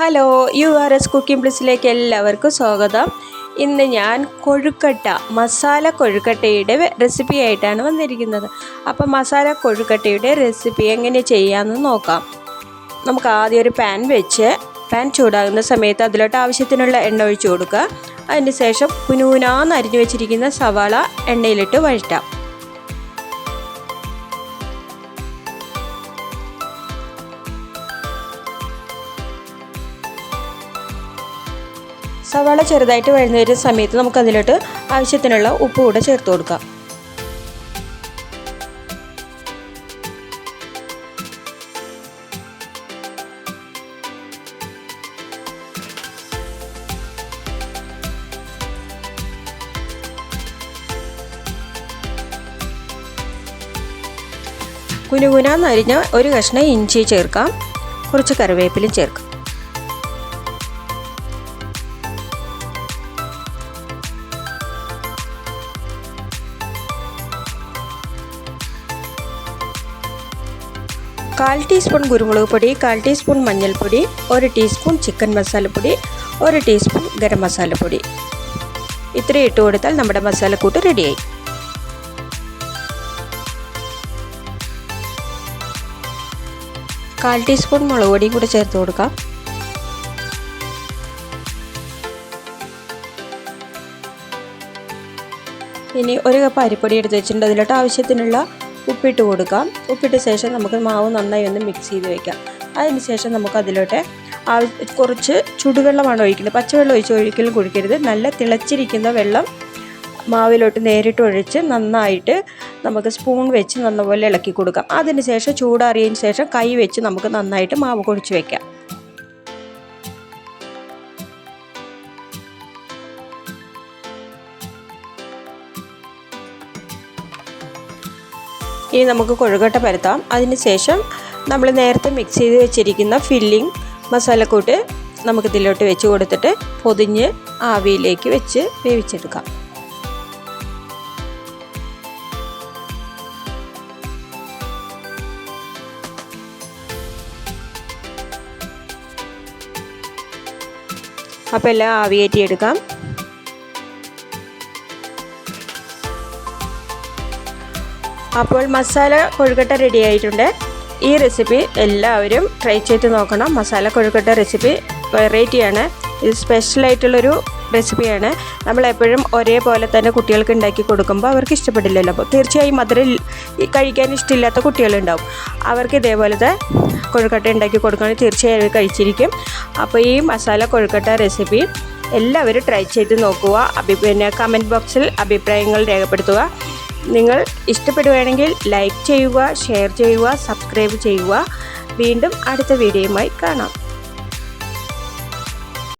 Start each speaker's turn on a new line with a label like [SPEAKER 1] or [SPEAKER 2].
[SPEAKER 1] Hello U R S cooking പ്ലസിലേക്ക് എല്ലാവർക്കും സ്വാഗതം. ഇന്ന് ഞാൻ കൊഴുക്കട്ട മസാല കൊഴുക്കട്ടയുടെ റെസിപ്പി ആയിട്ടാണ് വന്നിരിക്കുന്നത്. അപ്പം മസാല കൊഴുക്കട്ടയുടെ റെസിപ്പി എങ്ങനെ ചെയ്യാമെന്ന് നോക്കാം. നമുക്ക് ആദ്യം ഒരു പാൻ വെച്ച് പാൻ ചൂടാകുന്ന സമയത്ത് അതിലോട്ട് ആവശ്യത്തിനുള്ള എണ്ണ ഒഴിച്ചു കൊടുക്കുക. അതിന് ശേഷം കുനൂനാന്ന് അരിഞ്ഞു വെച്ചിരിക്കുന്ന സവാള എണ്ണയിലിട്ട് വഴറ്റാം. സവാള ചെറുതായിട്ട് വഴന്നു വരുന്ന സമയത്ത് നമുക്ക് അതിലോട്ട് ആവശ്യത്തിനുള്ള ഉപ്പ് കൂടെ ചേർത്ത് കൊടുക്കാം. കുനുകുനാന്നരിഞ്ഞ ഒരു കഷ്ണം ഇഞ്ചി ചേർക്കാം. കുറച്ച് കറിവേപ്പിലും ചേർക്കാം. കാൽ ടീസ്പൂൺ കുരുമുളക് പൊടി കാൽ ടീസ്പൂൺ മഞ്ഞൾപ്പൊടി ഒരു ടീസ്പൂൺ ചിക്കൻ മസാലപ്പൊടി ഒരു ടീസ്പൂൺ ഗരം മസാലപ്പൊടി ഇത്രയും ഇട്ട് കൊടുത്താൽ നമ്മുടെ മസാലക്കൂട്ട് റെഡിയായി. കാൽ ടീസ്പൂൺ മുളക് പൊടിയും കൂടി ചേർത്ത് കൊടുക്കാം. ഇനി ഒരു കപ്പ് അരിപ്പൊടി എടുത്ത് വെച്ചിട്ടുണ്ട്. അതിലോട്ട് ആവശ്യത്തിനുള്ള ഉപ്പിട്ട് കൊടുക്കാം. ഉപ്പിട്ട ശേഷം നമുക്ക് മാവ് നന്നായി ഒന്ന് മിക്സ് ചെയ്ത് വയ്ക്കാം അതിന് ശേഷം നമുക്ക് അതിലോട്ട് കുറച്ച് ചുടുവെള്ളമാണ് ഒഴിക്കുന്നത്. പച്ചവെള്ളം ഒഴിച്ച് ഒഴിക്കലും കുടിക്കരുത്. നല്ല തിളച്ചിരിക്കുന്ന വെള്ളം മാവിലോട്ട് നേരിട്ട് ഒഴിച്ച് നന്നായിട്ട് നമുക്ക് സ്പൂൺ വെച്ച് നന്നപോലെ ഇളക്കി കൊടുക്കാം. അതിന് ശേഷം ചൂടാറിയതിന് ശേഷം കൈ വെച്ച് നമുക്ക് നന്നായിട്ട് മാവ് കുഴിച്ച് വെക്കാം. ഇനി നമുക്ക് കൊഴുകട്ട പരത്താം. അതിന് ശേഷം നമ്മൾ നേരത്തെ മിക്സ് ചെയ്ത് വെച്ചിരിക്കുന്ന ഫില്ലിംഗ് മസാലക്കൂട്ട് നമുക്ക് ഇതിലോട്ട് വെച്ച് കൊടുത്തിട്ട് പൊതിഞ്ഞ് ആവിയിലേക്ക് വെച്ച് വേവിച്ചെടുക്കാം. അപ്പോൾ എല്ലാം ആവിയേറ്റിയെടുക്കാം അപ്പോൾ മസാല കൊഴുക്കട്ട റെഡി ആയിട്ടുണ്ട്. ഈ റെസിപ്പി എല്ലാവരും ട്രൈ ചെയ്ത് നോക്കണം. മസാല കൊഴുക്കട്ട റെസിപ്പി വെറൈറ്റിയാണ് ഇത് സ്പെഷ്യലായിട്ടുള്ളൊരു റെസിപ്പിയാണ് നമ്മളെപ്പോഴും ഒരേപോലെ തന്നെ കുട്ടികൾക്ക് ഉണ്ടാക്കി കൊടുക്കുമ്പോൾ അവർക്ക് ഇഷ്ടപ്പെടില്ലല്ലോ. അപ്പോൾ തീർച്ചയായും മധുരം കഴിക്കാൻ ഇഷ്ടമില്ലാത്ത കുട്ടികളുണ്ടാവും. അവർക്ക് ഇതേപോലത്തെ കൊഴുക്കട്ട ഉണ്ടാക്കി കൊടുക്കുകയാണെങ്കിൽ തീർച്ചയായും കഴിച്ചിരിക്കും. അപ്പോൾ ഈ മസാല കൊഴുക്കട്ട റെസിപ്പി എല്ലാവരും ട്രൈ ചെയ്ത് നോക്കുക. അഭി പിന്നെ കമന്റ് ബോക്സിൽ അഭിപ്രായങ്ങൾ രേഖപ്പെടുത്തുക. നിങ്ങൾ ഇഷ്ടപ്പെടുകയാണെങ്കിൽ ലൈക്ക് ചെയ്യുക ഷെയർ ചെയ്യുക സബ്സ്ക്രൈബ് ചെയ്യുക. വീണ്ടും അടുത്ത വീഡിയോയുമായി കാണാം.